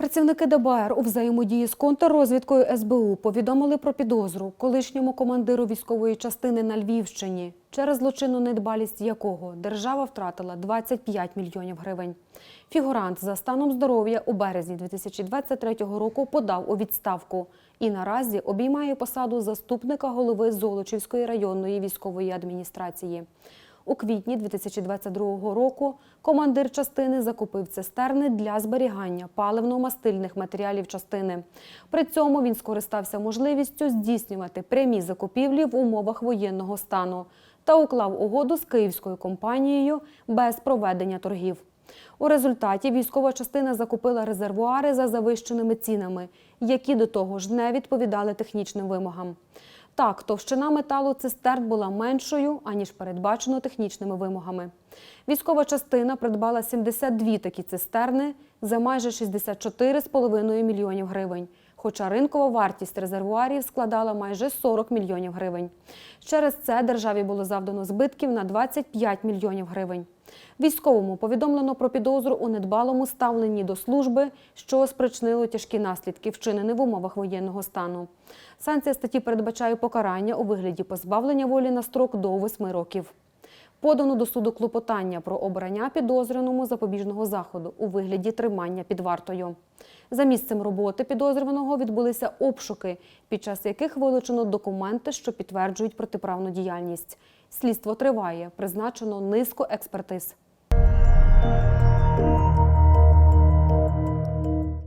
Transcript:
Працівники ДБР у взаємодії з контррозвідкою СБУ повідомили про підозру колишньому командиру військової частини на Львівщині, через злочинну недбалість якого держава втратила 25 мільйонів гривень. Фігурант за станом здоров'я у березні 2023 року подав у відставку і наразі обіймає посаду заступника голови Золочівської районної військової адміністрації. У квітні 2022 року командир частини закупив цистерни для зберігання паливно-мастильних матеріалів частини. При цьому він скористався можливістю здійснювати прямі закупівлі в умовах воєнного стану та уклав угоду з київською компанією без проведення торгів. У результаті військова частина закупила резервуари за завищеними цінами, які до того ж не відповідали технічним вимогам. Так, товщина металу цистерн була меншою, аніж передбачено технічними вимогами. Військова частина придбала 72 такі цистерни за майже 64,5 мільйонів гривень, хоча ринкова вартість резервуарів складала майже 40 мільйонів гривень. Через це державі було завдано збитків на 25 мільйонів гривень. Військовому повідомлено про підозру у недбалому ставленні до служби, що спричинило тяжкі наслідки, вчинені в умовах воєнного стану. Санкція статті передбачає покарання у вигляді позбавлення волі на строк до 8 років. Подано до суду клопотання про обрання підозрюваному запобіжного заходу у вигляді тримання під вартою. За місцем роботи підозрюваного відбулися обшуки, під час яких вилучено документи, що підтверджують протиправну діяльність. Слідство триває, призначено низку експертиз.